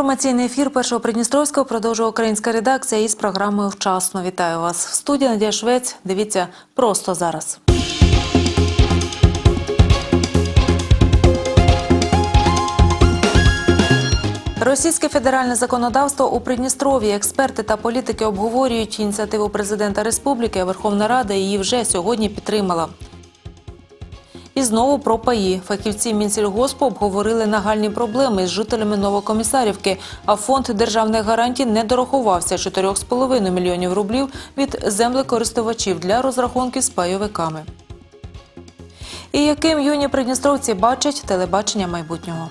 Інформаційний ефір першого Придністровського продовжує українська редакція із програмою Вчасно. Вітаю вас в студії Надія Швець. Дивіться просто зараз. Російське федеральне законодавство у Придністров'ї. Експерти та політики обговорюють ініціативу президента республіки. Верховна Рада її вже сьогодні підтримала. І знову про паї. Фахівці Мінсільгоспу обговорили нагальні проблеми з жителями Новокомісарівки, а фонд державних гарантій не дорахувався 4,5 мільйонів рублів від землекористувачів для розрахунків з пайовиками. І яким юні придністровці бачать телебачення майбутнього?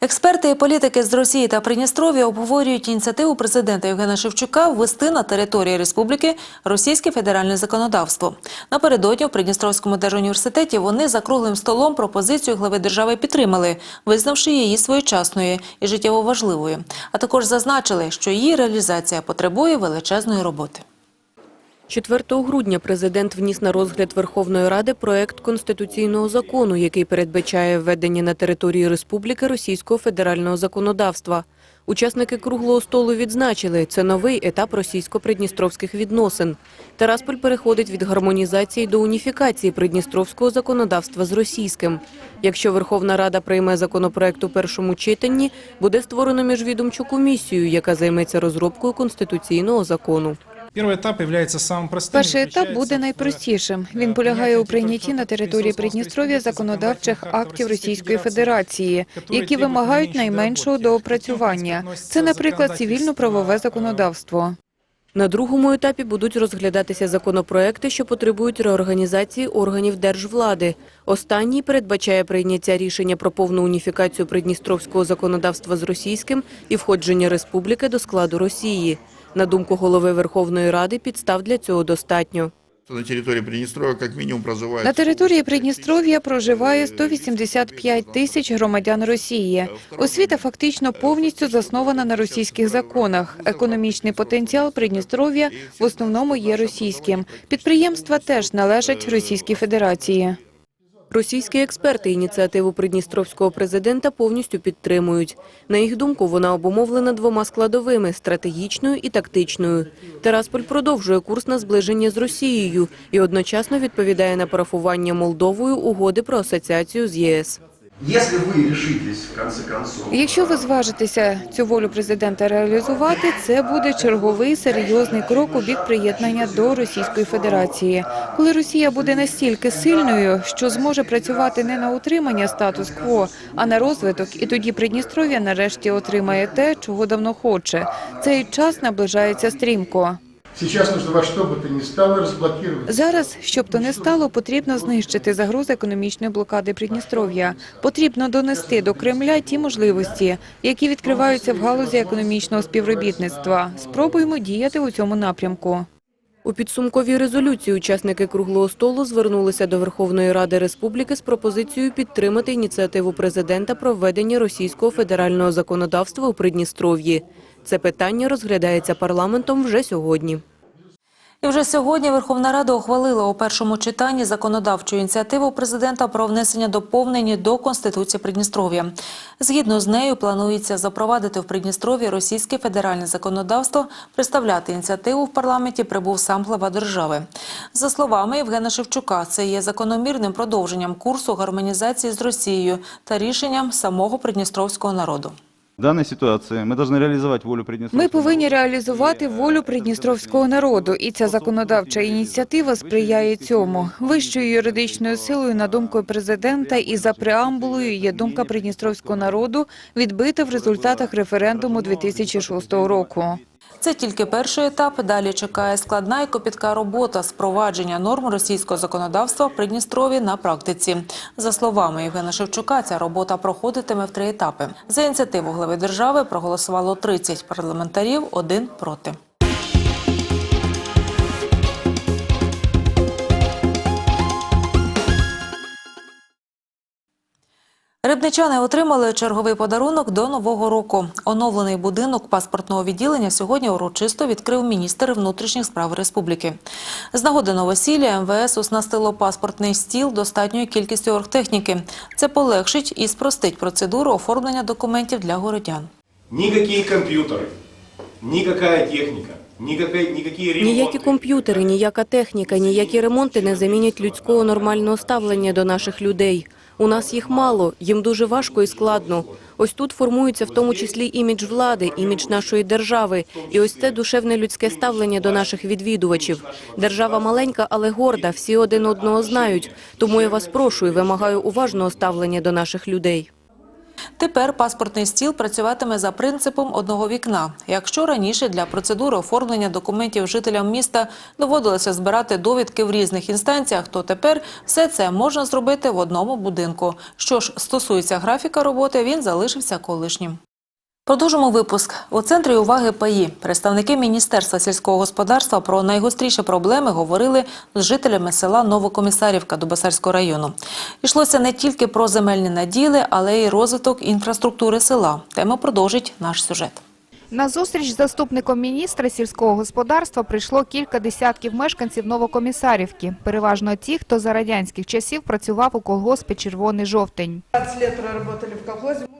Експерти і політики з Росії та Придністров'я обговорюють ініціативу президента Євгена Шевчука ввести на території республіки російське федеральне законодавство. Напередодні в Придністровському держуніверситеті вони за круглим столом пропозицію глави держави підтримали, визнавши її своєчасною і життєво важливою. А також зазначили, що її реалізація потребує величезної роботи. 4 грудня президент вніс на розгляд Верховної Ради проект конституційного закону, який передбачає введення на території республіки російського федерального законодавства. Учасники круглого столу відзначили, це новий етап російсько-придністровських відносин. Тарасполь переходить від гармонізації до уніфікації придністровського законодавства з російським. Якщо Верховна Рада прийме законопроект у першому читанні, буде створено міжвідомчу комісію, яка займеться розробкою конституційного закону. Перший етап є самим простим. Перший етап буде найпростішим. Він полягає у прийнятті на території Придністров'я законодавчих актів Російської Федерації, які вимагають найменшого доопрацювання. Це, наприклад, цивільно-правове законодавство. На другому етапі будуть розглядатися законопроекти, що потребують реорганізації органів держвлади. Останній передбачає прийняття рішення про повну уніфікацію придністровського законодавства з російським і входження республіки до складу Росії. На думку голови Верховної Ради, підстав для цього достатньо. На території Придністров'я як мінімум проживає На території Придністров'я проживає 185 тисяч громадян Росії. Освіта фактично повністю заснована на російських законах. Економічний потенціал Придністров'я в основному є російським. Підприємства теж належать Російській Федерації. Російські експерти ініціативу придністровського президента повністю підтримують. На їх думку, вона обумовлена двома складовими – стратегічною і тактичною. Тарасполь продовжує курс на зближення з Росією і одночасно відповідає на парафування Молдовою угоди про асоціацію з ЄС. Якщо ви зважитеся цю волю президента реалізувати, це буде черговий серйозний крок у бік приєднання до Російської Федерації. Коли Росія буде настільки сильною, що зможе працювати не на утримання статус-кво, а на розвиток, і тоді Придністров'я нарешті отримає те, чого давно хоче. Цей час наближається стрімко. Сейчас нужно во что бы то ни стало разблокировать Зараз, щоб то не стало, потрібно знищити загрози економічної блокади Придністров'я. Потрібно донести до Кремля ті можливості, які відкриваються в галузі економічного співробітництва. Спробуємо діяти у цьому напрямку. У підсумковій резолюції учасники круглого столу звернулися до Верховної Ради Республіки з пропозицією підтримати ініціативу президента про введення російського федерального законодавства у Придністров'ї. Це питання розглядається парламентом вже сьогодні. І вже сьогодні Верховна Рада ухвалила у першому читанні законодавчу ініціативу президента про внесення доповнень до Конституції Придністров'я. Згідно з нею, планується запровадити в Придністров'ї російське федеральне законодавство. Представляти ініціативу в парламенті прибув сам глава держави. За словами Євгена Шевчука, це є закономірним продовженням курсу гармонізації з Росією та рішенням самого придністровського народу. В даній ситуації ми повинні реалізувати волю Приднестровского Ми повинні реалізувати волю придністровського народу, і ця законодавча ініціатива сприяє цьому. Вищою юридичною силою, на думку президента, і за преамбулою є думка придністровського народу, відбита в результатах референдуму 2006 року. Це тільки перший етап. Далі чекає складна і копітка робота з провадження норм російського законодавства в Придністрові на практиці. За словами Євгена Шевчука, ця робота проходитиме в три етапи. За ініціативу глави держави проголосувало 30 парламентарів, один проти. Рибничани отримали черговий подарунок до Нового року. Оновлений будинок паспортного відділення сьогодні урочисто відкрив міністр внутрішніх справ республіки. З нагоди новосілля МВС оснастило паспортний стіл достатньою кількістю оргтехніки. Це полегшить і спростить процедуру оформлення документів для городян. Никакие компьютеры, никакая техника, никакая, никакие ремонты. Ніякі комп'ютери, ніяка техніка, ніякі ремонти не замінять людського нормального ставлення до наших людей. У нас їх мало, їм дуже важко і складно. Ось тут формується в тому числі імідж влади, імідж нашої держави. І ось це душевне людське ставлення до наших відвідувачів. Держава маленька, але горда, всі один одного знають. Тому я вас прошу і вимагаю уважного ставлення до наших людей. Тепер паспортний стіл працюватиме за принципом одного вікна. Якщо раніше для процедури оформлення документів жителям міста доводилося збирати довідки в різних інстанціях, то тепер все це можна зробити в одному будинку. Що ж стосується графіка роботи, він залишився колишнім. Продовжимо випуск. У центрі уваги ПАІ. Представники Міністерства сільського господарства про найгостріші проблеми говорили з жителями села Новокомісарівка Дубасарського району. Йшлося не тільки про земельні наділи, але й розвиток інфраструктури села. Тему продовжить наш сюжет. На зустріч з заступником міністра сільського господарства прийшло кілька десятків мешканців Новокомісарівки. Переважно ті, хто за радянських часів працював у колгоспі «Червоний жовтень».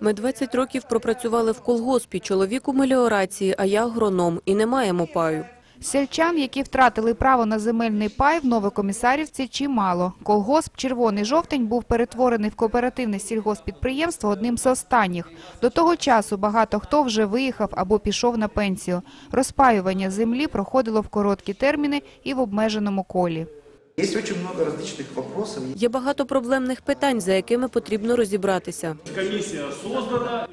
Ми 20 років пропрацювали в колгоспі, чоловік у меліорації, а я агроном, і не маємо паю. Сельчан, які втратили право на земельний пай в Новокомісарівці, чимало. Колгосп «Червоний жовтень» був перетворений в кооперативне сільгоспідприємство одним з останніх. До того часу багато хто вже виїхав або пішов на пенсію. Розпаювання землі проходило в короткі терміни і в обмеженому колі. Есть очень много различных. Є багато проблемних питань, за якими потрібно розібратися.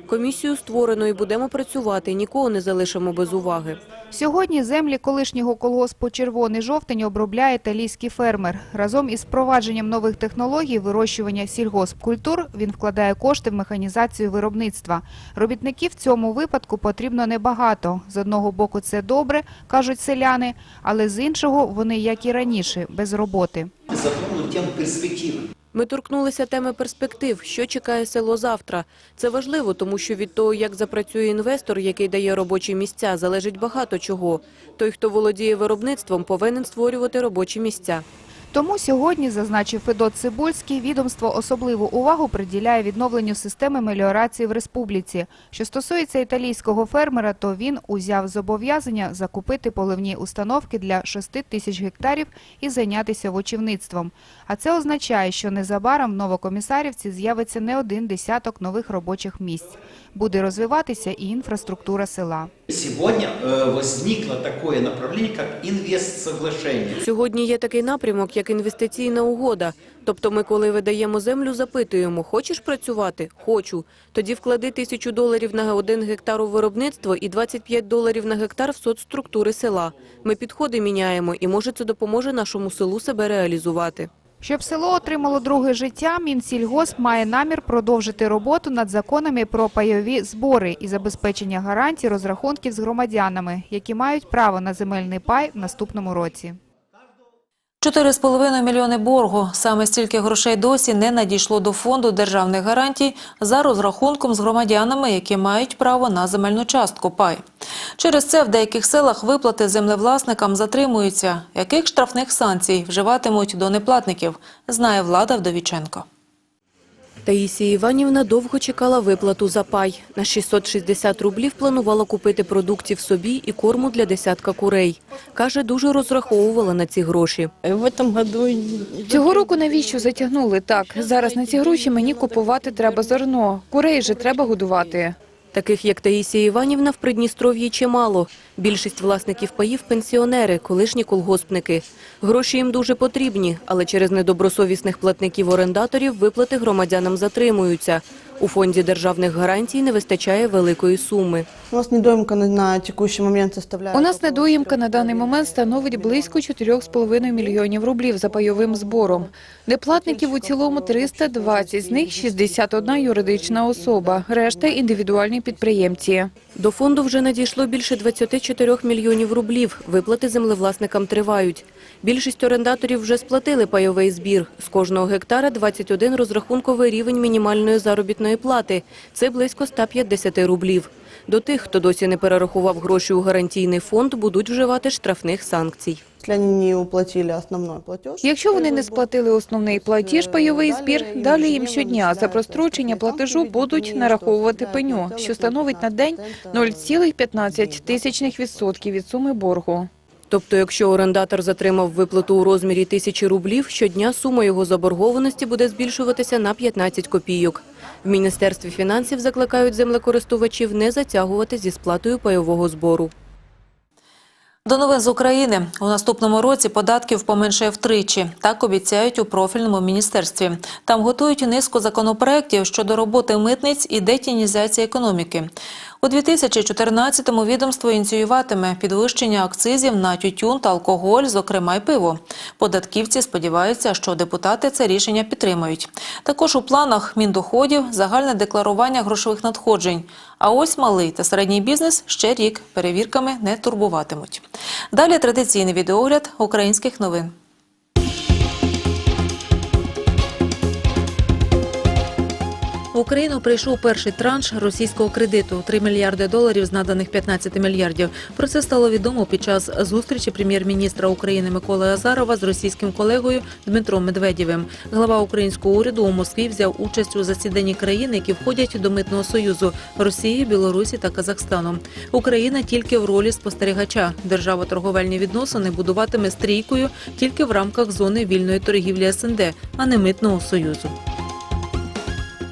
Комісію створено і будемо працювати, нікого не залишимо без уваги. Сьогодні землі колишнього колгоспу «Червоний жовтень» обробляє італійський фермер. Разом із впровадженням нових технологій вирощування сільгоспкультур він вкладає кошти в механізацію виробництва. Робітників в цьому випадку потрібно небагато. З одного боку це добре, кажуть селяни, але з іншого вони, як і раніше, без роботи. затронув тему перспективи. Ми торкнулися теми перспектив, що чекає село завтра. Це важливо, тому що від того, як запрацює інвестор, який дає робочі місця, залежить багато чого. Той, хто володіє виробництвом, повинен створювати робочі місця. Тому сьогодні, зазначив Федот Цибульський, відомство особливу увагу приділяє відновленню системи меліорації в республіці. Що стосується італійського фермера, то він узяв зобов'язання закупити поливні установки для 6 тисяч гектарів і зайнятися вочівництвом. А це означає, що незабаром в Новокомісарівці з'явиться не один десяток нових робочих місць. Буде розвиватися і інфраструктура села. Сегодня э, возникло такое направление, как инвестсоглашение. Сьогодні є такий напрямок, як інвестиційна угода. Тобто ми, коли видаємо землю, запитуємо, хочеш працювати? Хочу. Тоді вклади тисячу доларів на один гектар у виробництво і 25 доларів на гектар в соцструктури села. Ми підходи міняємо і, може, це допоможе нашому селу себе реалізувати. Щоб село отримало друге життя, Мінсільгосп має намір продовжити роботу над законами про пайові збори і забезпечення гарантій розрахунків з громадянами, які мають право на земельний пай в наступному році. 4,5 мільйони боргу. Саме стільки грошей досі не надійшло до фонду державних гарантій за розрахунком з громадянами, які мають право на земельну частку пай. Через це в деяких селах виплати землевласникам затримуються. Яких штрафних санкцій вживатимуть до неплатників, знає Влада Вдовіченко. Таїсія Іванівна довго чекала виплату за пай. На 660 рублів планувала купити продуктів собі і корму для десятка курей. Каже, дуже розраховувала на ці гроші. В этом году Цього року навіщо затягнули? Так, зараз на ці гроші мені купувати треба зерно. Курей же треба годувати. Таких, як Таїсія Іванівна, в Придністров'ї чимало. Більшість власників паїв – пенсіонери, колишні колгоспники. Гроші їм дуже потрібні, але через недобросовісних платників-орендаторів виплати громадянам затримуються. У фонді державних гарантій не вистачає великої суми. у нас недоимка на, текущий момент составляет. У нас недоїмка на даний момент становить близько 4,5 мільйонів рублів за пайовим збором. Неплатників у цілому 320, з них 61 юридична особа, решта – індивідуальні підприємці. До фонду вже надійшло більше 24 мільйонів рублів. Виплати землевласникам тривають. Більшість орендаторів вже сплатили пайовий збір. З кожного гектара 21 розрахунковий рівень мінімальної заробітної заробітної плати. Це близько 150 рублів. До тих, хто досі не перерахував гроші у гарантійний фонд, будуть вживати штрафних санкцій. Якщо вони не сплатили основний платіж, пайовий збір, далі їм щодня за прострочення платежу будуть нараховувати пеню, що становить на день 0,15 тисячних відсотків від суми боргу. Тобто, якщо орендатор затримав виплату у розмірі тисячі рублів, щодня сума його заборгованості буде збільшуватися на 15 копійок. В Міністерстві фінансів закликають землекористувачів не затягувати зі сплатою пайового збору. До новин з України. У наступному році податків поменшає втричі. Так обіцяють у профільному міністерстві. Там готують низку законопроєктів щодо роботи митниць і детінізації економіки. У 2014-му відомство ініціюватиме підвищення акцизів на тютюн та алкоголь, зокрема й пиво. Податківці сподіваються, що депутати це рішення підтримають. Також у планах міндоходів загальне декларування грошових надходжень. А ось малий та середній бізнес ще рік перевірками не турбуватимуть. Далі традиційний відеогляд українських новин. В Україну прийшов перший транш російського кредиту 3 мільярди доларів з наданих 15 мільярдів. Про це стало відомо під час зустрічі прем'єр-міністра України Миколи Азарова з російським колегою Дмитром Медведєвим. Глава українського уряду у Москві взяв участь у засіданні країн, які входять до митного союзу Росії, Білорусі та Казахстану. Україна тільки в ролі спостерігача. Держава торговельні відносини будуватиме стрійкою тільки в рамках зони вільної торгівлі СНД, а не митного союзу.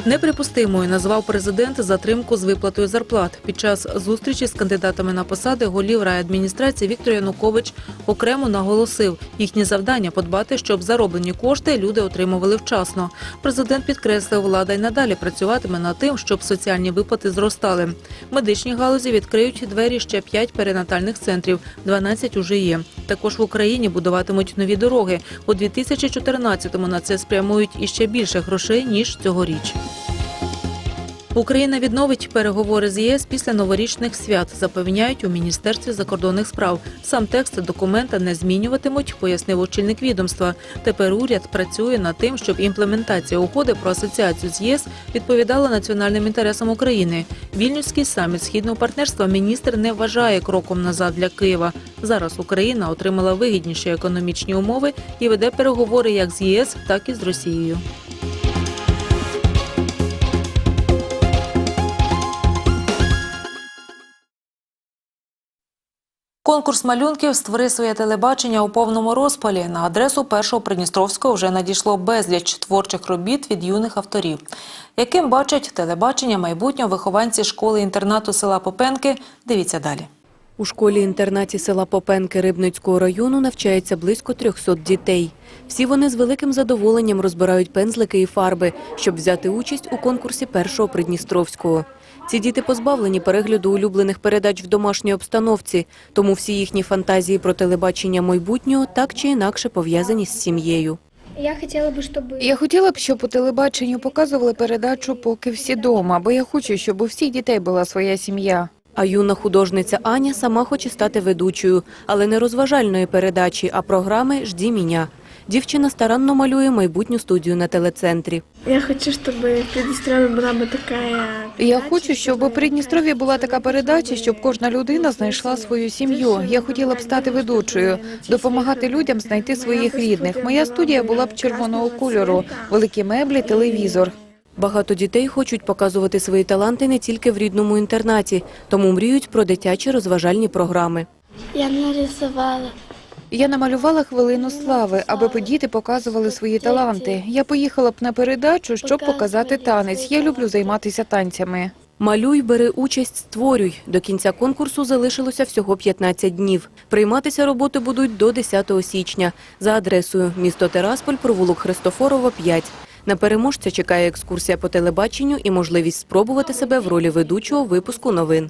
Неприпустимою назвав президент затримку з виплатою зарплат. Під час зустрічі з кандидатами на посади голів райадміністрації Віктор Янукович окремо наголосив, їхнє завдання подбати, щоб зароблені кошти люди отримували вчасно. Президент підкреслив, влада й надалі працюватиме над тим, щоб соціальні виплати зростали. В медичній галузі відкриють двері ще 5 перинатальних центрів, 12 уже є. Також в Україні будуватимуть нові дороги. У 2014-му на це спрямують іще більше грошей ніж цьогоріч. Україна відновить переговори з ЄС після новорічних свят, запевняють у Міністерстві закордонних справ. Сам текст документа не змінюватимуть, пояснив очільник відомства. Тепер уряд працює над тим, щоб імплементація угоди про асоціацію з ЄС відповідала національним інтересам України. Вільнюський саміт східного партнерства міністр не вважає кроком назад для Києва. Зараз Україна отримала вигідніші економічні умови і веде переговори як з ЄС, так і з Росією. Конкурс малюнків «Створи своє телебачення у повному розпалі. На адресу першого Придністровського вже надійшло безліч творчих робіт від юних авторів. Яким бачать телебачення майбутнього вихованці школи-інтернату села Попенки, дивіться далі. У школі-інтернаті села Попенки Рибницького району навчається близько 300 дітей. Всі вони з великим задоволенням розбирають пензлики і фарби, щоб взяти участь у конкурсі першого Придністровського. Ці діти позбавлені перегляду улюблених передач в домашній обстановці, тому всі їхні фантазії про телебачення майбутнього так чи інакше пов'язані з сім'єю. Я хотела бы, чтобы... Я хотіла б, щоб у телебаченню показували передачу «Поки всі дома», бо я хочу, щоб у всіх дітей була своя сім'я. А юна художниця Аня сама хоче стати ведучою, але не розважальної передачі, а програми «Жді мене». Дівчина старанно малює майбутню студію на телецентрі. Я хочу, чтобы в Приднестровье была бы такая... Я хочу, щоб у Придністров'ї була така передача, щоб кожна людина знайшла свою сім'ю. Я хотіла б стати ведучою, допомагати людям знайти своїх рідних. Моя студія була б червоного кольору, великі меблі, телевізор. Багато дітей хочуть показувати свої таланти не тільки в рідному інтернаті, тому мріють про дитячі розважальні програми. Я нарисовала. я намалювала хвилину слави, аби діти показували свої таланти. Я поїхала б на передачу, щоб показати танець. Я люблю займатися танцями. Малюй, бери участь, створюй. До кінця конкурсу залишилося всього 15 днів. Прийматися роботи будуть до 10 січня за адресою місто Терасполь, провулок Христофорова, 5. На переможця чекає екскурсія по телебаченню і можливість спробувати себе в ролі ведучого випуску новин.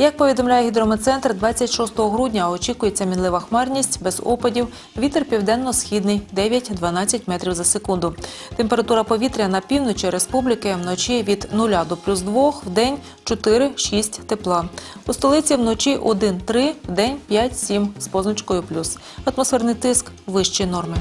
Як повідомляє гідрометцентр, 26 грудня очікується мінлива хмарність без опадів. Вітер південно-східний 9-12 метрів за секунду. Температура повітря на півночі республіки вночі від 0 до плюс 2, в день 4-6 тепла. У столиці вночі 1-3, в день 5-7 з позначкою плюс. Атмосферний тиск вищі норми.